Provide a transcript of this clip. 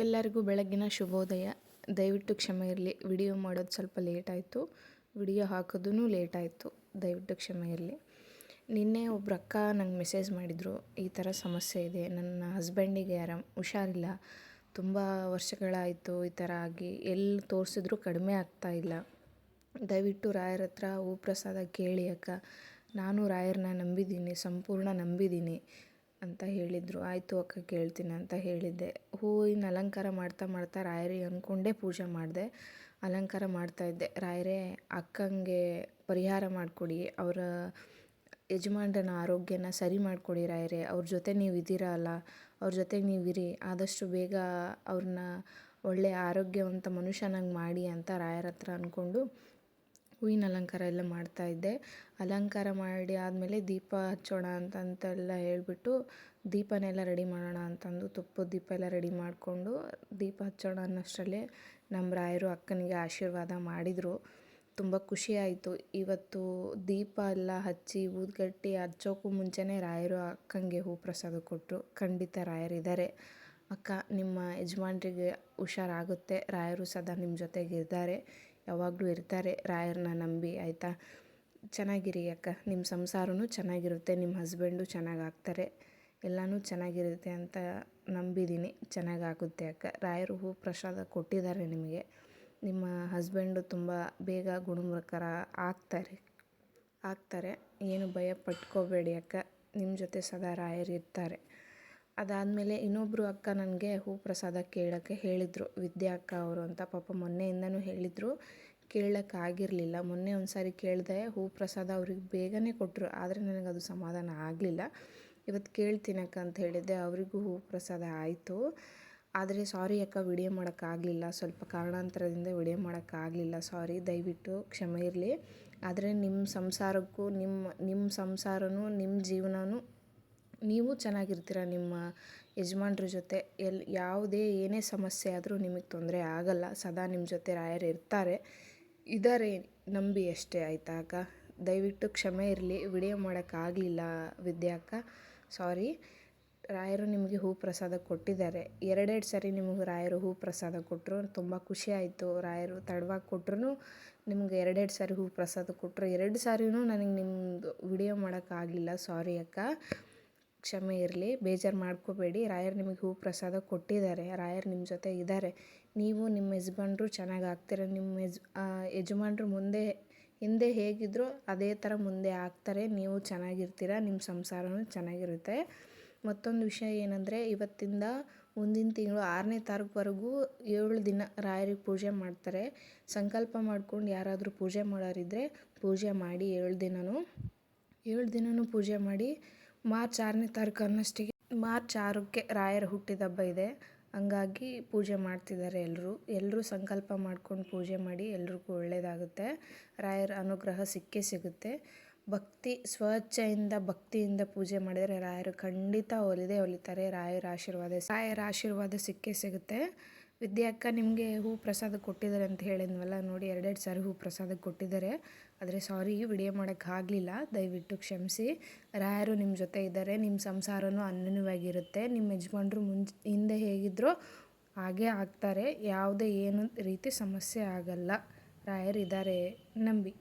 ಎಲ್ಲರಿಗೂ ಬೆಳಗ್ಗಿನ ಶುಭೋದಯ. ದಯವಿಟ್ಟು ಕ್ಷಮೆ ಇರಲಿ. ವಿಡಿಯೋ ಮಾಡೋದು ಸ್ವಲ್ಪ ಲೇಟಾಯಿತು ವಿಡಿಯೋ ಹಾಕೋದೂ ಲೇಟಾಯಿತು ದಯವಿಟ್ಟು ಕ್ಷಮೆ ಇರಲಿ. ನಿನ್ನೆ ಒಬ್ರು ಅಕ್ಕ ನಂಗೆ ಮೆಸೇಜ್ ಮಾಡಿದರು, ಈ ಥರ ಸಮಸ್ಯೆ ಇದೆ, ನನ್ನ ಹಸ್ಬೆಂಡಿಗೆ ಯಾರ, ಹುಷಾರಿಲ್ಲ, ತುಂಬ ವರ್ಷಗಳಾಯಿತು ಈ ಥರ ಆಗಿ ಎಲ್ಲಿ ತೋರಿಸಿದ್ರು ಕಡಿಮೆ ಆಗ್ತಾ ಇಲ್ಲ. ದಯವಿಟ್ಟು ರಾಯರ ಹತ್ರ ಹೂ ಪ್ರಸಾದ ಕೇಳಿ ಅಕ್ಕ. ನಾನು ರಾಯರನ್ನ ನಂಬಿದ್ದೀನಿ, ಸಂಪೂರ್ಣ ನಂಬಿದ್ದೀನಿ. ಅಂತ ಹೇಳಿದರು. ಆಯಿತು ಅಕ್ಕ, ಕೇಳ್ತೀನಿ ಅಂತ ಹೇಳಿದ್ದೆ. ಹೂವಿನ ಅಲಂಕಾರ ಮಾಡ್ತಾ ಮಾಡ್ತಾ ರಾಯರಿಗೆ ಅಂದ್ಕೊಂಡೇ ಪೂಜೆ ಮಾಡಿದೆ. ಅಲಂಕಾರ ಮಾಡ್ತಾಯಿದ್ದೆ ರಾಯರೇ, ಅಕ್ಕಂಗೆ ಪರಿಹಾರ ಮಾಡಿಕೊಡಿ. ಅವರ ಯಜಮಾನ್ರನ ಆರೋಗ್ಯನ ಸರಿ ಮಾಡಿಕೊಡಿ ರಾಯರೇ. ಅವ್ರ ಜೊತೆ ನೀವು ಇದ್ದೀರಾ ಅಲ್ಲ? ಅವ್ರ ಜೊತೆಗೆ ನೀವು ಇರಿ. ಆದಷ್ಟು ಬೇಗ ಅವ್ರನ್ನ ಒಳ್ಳೆಯ ಆರೋಗ್ಯವಂತ ಮನುಷ್ಯನಾಗಿ ಮಾಡಿ ಅಂತ ರಾಯರ ಹತ್ರ ಅಂದ್ಕೊಂಡು ಹೂವಿನ ಅಲಂಕಾರ ಎಲ್ಲ ಮಾಡ್ತಾಯಿದ್ದೆ ಅಲಂಕಾರ ಮಾಡಿ ಆದಮೇಲೆ ದೀಪ ಹಚ್ಚೋಣ ಅಂತ ಅಂತೆಲ್ಲ ಹೇಳಿಬಿಟ್ಟು ದೀಪನೆಲ್ಲ ರೆಡಿ ಮಾಡೋಣ ಅಂತಂದು ತುಪ್ಪದ ದೀಪ ಎಲ್ಲ ರೆಡಿ ಮಾಡಿಕೊಂಡು ದೀಪ ಹಚ್ಚೋಣ ಅನ್ನೋಷ್ಟರಲ್ಲೇ ನಮ್ಮ ರಾಯರು ಅಕ್ಕನಿಗೆ ಆಶೀರ್ವಾದ ಮಾಡಿದರು. ತುಂಬ ಖುಷಿಯಾಯಿತು ಇವತ್ತು ದೀಪ ಎಲ್ಲ ಹಚ್ಚಿ ಊದ್ಗಟ್ಟಿ ಹಚ್ಚೋಕ್ಕೂ ಮುಂಚೆನೇ ರಾಯರು ಅಕ್ಕಂಗೆ ಹೂ ಪ್ರಸಾದ ಕೊಟ್ಟರು ಖಂಡಿತ ರಾಯರಿದ್ದಾರೆ ಅಕ್ಕ, ನಿಮ್ಮ ಯಜಮಾನ್ರಿಗೆ ಹುಷಾರಾಗುತ್ತೆ. ರಾಯರು ಸದಾ ನಿಮ್ಮ ಜೊತೆಗಿದ್ದಾರೆ ಯಾವಾಗಲೂ ಇರ್ತಾರೆ. ರಾಯರನ್ನ ನಂಬಿ, ಆಯಿತಾ? ಚೆನ್ನಾಗಿರಿ ಅಕ್ಕ. ನಿಮ್ಮ ಸಂಸಾರನೂ ಚೆನ್ನಾಗಿರುತ್ತೆ. ನಿಮ್ಮ ಹಸ್ಬೆಂಡು ಚೆನ್ನಾಗಾಗ್ತಾರೆ. ಎಲ್ಲನೂ ಚೆನ್ನಾಗಿರುತ್ತೆ ಅಂತ ನಂಬಿದ್ದೀನಿ ಚೆನ್ನಾಗಾಗುತ್ತೆ ಅಕ್ಕ. ರಾಯರು ಹೂ ಪ್ರಸಾದ ಕೊಟ್ಟಿದ್ದಾರೆ ನಿಮಗೆ. ನಿಮ್ಮ ಹಸ್ಬೆಂಡು ತುಂಬ ಬೇಗ ಗುಣಮುಖರ ಆಗ್ತಾರೆ. ಆಗ್ತಾರೆ. ಏನು ಭಯ ಪಟ್ಕೋಬೇಡಿ ಅಕ್ಕ. ನಿಮ್ಮ ಜೊತೆ ಸದಾ ರಾಯರು ಇರ್ತಾರೆ ಅದಾದಮೇಲೆ ಇನ್ನೊಬ್ಬರು ಅಕ್ಕ ನನಗೆ ಹೂ ಪ್ರಸಾದ ಕೇಳೋಕ್ಕೆ ಹೇಳಿದರು. ವಿದ್ಯಾ ಅಕ್ಕ ಅವರು ಅಂತ ಪಾಪ ಮೊನ್ನೆಯಿಂದನೂ ಹೇಳಿದರು. ಕೇಳೋಕ್ಕಾಗಿರಲಿಲ್ಲ ಮೊನ್ನೆ ಒಂದು ಸಾರಿ ಕೇಳಿದೆ ಹೂ ಪ್ರಸಾದ ಅವ್ರಿಗೆ ಬೇಗನೆ ಕೊಟ್ಟರು ಆದರೆ ನನಗೆ ಅದು ಸಮಾಧಾನ ಆಗಲಿಲ್ಲ. ಇವತ್ತು ಕೇಳ್ತೀನಕ್ಕ ಅಂತ ಹೇಳಿದ್ದೆ. ಅವರಿಗೂ ಹೂ ಪ್ರಸಾದ ಆಯಿತು. ಆದರೆ ಸಾರಿ ಅಕ್ಕ, ವಿಡಿಯೋ ಮಾಡೋಕ್ಕಾಗಲಿಲ್ಲ ಸ್ವಲ್ಪ ಕಾರಣಾಂತರದಿಂದ ವಿಡಿಯೋ ಮಾಡೋಕ್ಕಾಗಲಿಲ್ಲ ಸಾರಿ, ದಯವಿಟ್ಟು ಕ್ಷಮೆ ಇರಲಿ. ಆದರೆ ನಿಮ್ಮ ಸಂಸಾರಕ್ಕೂ ನಿಮ್ಮ ನಿಮ್ಮ ಸಂಸಾರನೂ ನಿಮ್ಮ ಜೀವನನೂ ನೀವು ಚೆನ್ನಾಗಿರ್ತೀರ, ನಿಮ್ಮ ಯಜಮಾನ್ರ ಜೊತೆ ಎಲ್ಲಿ ಯಾವುದೇ ಏನೇ ಸಮಸ್ಯೆ ಆದರೂ ನಿಮಗೆ ತೊಂದರೆ ಆಗಲ್ಲ. ಸದಾ ನಿಮ್ಮ ಜೊತೆ ರಾಯರು ಇರ್ತಾರೆ. ಇದ್ದಾರೆ ನಂಬಿ ಅಷ್ಟೇ, ಆಯಿತಾ ಅಕ್ಕ? ದಯವಿಟ್ಟು ಕ್ಷಮೆ ಇರಲಿ. ವಿಡಿಯೋ ಮಾಡೋಕ್ಕಾಗಲಿಲ್ಲ ವಿದ್ಯಾ ಅಕ್ಕ. ಸಾರಿ. ರಾಯರು ನಿಮಗೆ ಹೂ ಪ್ರಸಾದ ಕೊಟ್ಟಿದ್ದಾರೆ. ಎರಡೆರಡು ಸರಿ ನಿಮಗೆ ರಾಯರು ಹೂ ಪ್ರಸಾದ ಕೊಟ್ಟರು ತುಂಬ ಖುಷಿ ಆಯಿತು. ರಾಯರು ತಡವಾಗಿ ಕೊಟ್ರು ನಿಮ್ಗೆ ಎರಡೆರಡು ಸಾರಿ ಹೂ ಪ್ರಸಾದ ಕೊಟ್ಟರು ಎರಡು ಸಾರಿನೂ ನನಗೆ ನಿಮ್ಮದು ವಿಡಿಯೋ ಮಾಡೋಕ್ಕಾಗಲಿಲ್ಲ ಸಾರಿ ಅಕ್ಕ. ಕ್ಷಮೆ ಇರಲಿ, ಬೇಜಾರು ಮಾಡ್ಕೋಬೇಡಿ. ರಾಯರ್ ನಿಮಗೆ ಹೂ ಪ್ರಸಾದ ಕೊಟ್ಟಿದ್ದಾರೆ. ರಾಯರ್ ನಿಮ್ಮ ಜೊತೆ ಇದ್ದಾರೆ. ನೀವು ನಿಮ್ಮ ಯಜಮಾನ್ರು ಚೆನ್ನಾಗಿ ಆಗ್ತೀರ. ನಿಮ್ಮ ಯಜ್ ಯಜಮಾನ್ರು ಮುಂದೆ, ಹಿಂದೆ ಹೇಗಿದ್ರೋ ಅದೇ ಥರ ಮುಂದೆ ಆಗ್ತಾರೆ. ನೀವು ಚೆನ್ನಾಗಿರ್ತೀರ. ನಿಮ್ಮ ಸಂಸಾರವೂ ಚೆನ್ನಾಗಿರುತ್ತೆ. ಮತ್ತೊಂದು ವಿಷಯ ಏನಂದರೆ, ಇವತ್ತಿಂದ ಮುಂದಿನ ತಿಂಗಳು ಆರನೇ ತಾರೀಕುವರೆಗೂ ಏಳು ದಿನ ರಾಯರಿಗೆ ಪೂಜೆ ಮಾಡ್ತಾರೆ. ಸಂಕಲ್ಪ ಮಾಡ್ಕೊಂಡು ಯಾರಾದರೂ ಪೂಜೆ ಮಾಡೋರಿದ್ದರೆ ಪೂಜೆ ಮಾಡಿ ಏಳು ದಿನವೂ ಏಳು ದಿನವೂ ಪೂಜೆ ಮಾಡಿ ಮಾರ್ಚ್ ಆರನೇ ತಾರೀಕು ಅನ್ನೋಷ್ಟಿಗೆ ಮಾರ್ಚ್ ಆರಕ್ಕೆ ರಾಯರ ಹುಟ್ಟಿದಬ್ಬ ಇದೆ. ಹಂಗಾಗಿ ಪೂಜೆ ಮಾಡ್ತಿದ್ದಾರೆ ಎಲ್ಲರೂ ಎಲ್ಲರೂ ಸಂಕಲ್ಪ ಮಾಡ್ಕೊಂಡು ಪೂಜೆ ಮಾಡಿ ಎಲ್ರಿಗೂ ಒಳ್ಳೆಯದಾಗುತ್ತೆ ರಾಯರ ಅನುಗ್ರಹ ಸಿಕ್ಕೇ ಸಿಗುತ್ತೆ. ಭಕ್ತಿ, ಸ್ವಚ್ಛೆಯಿಂದ, ಭಕ್ತಿಯಿಂದ ಪೂಜೆ ಮಾಡಿದರೆ ರಾಯರು ಖಂಡಿತ ಒಲಿದೇ ಒಲಿತಾರೆ. ರಾಯರ ಆಶೀರ್ವಾದ ರಾಯರ ಆಶೀರ್ವಾದ ಸಿಕ್ಕೇ ಸಿಗುತ್ತೆ. ವಿದ್ಯಾಕ್ಕ ನಿಮಗೆ ಹೂ ಪ್ರಸಾದ ಕೊಟ್ಟಿದ್ದಾರೆ ಅಂತ ಹೇಳಿದ್ವಲ್ಲ ನೋಡಿ ಎರಡೆರಡು ಸಾರಿ ಹೂ ಪ್ರಸಾದ ಕೊಟ್ಟಿದ್ದಾರೆ. ಆದರೆ ಸಾರಿ, ವಿಡಿಯೋ ಮಾಡೋಕ್ಕಾಗಲಿಲ್ಲ ದಯವಿಟ್ಟು ಕ್ಷಮಿಸಿ. ರಾಯರು ನಿಮ್ಮ ಜೊತೆ ಇದ್ದಾರೆ. ನಿಮ್ಮ ಸಂಸಾರನೂ ಅನ್ಯವಾಗಿರುತ್ತೆ ನಿಮ್ಮ ಯಜಮಾನ್ರು ಮುಂಚೆ, ಹಿಂದೆ ಹೇಗಿದ್ರೋ ಹಾಗೇ ಆಗ್ತಾರೆ. ಯಾವುದೇ ಏನು ರೀತಿ ಸಮಸ್ಯೆ ಆಗಲ್ಲ. ರಾಯರು ಇದ್ದಾರೆ ನಂಬಿ.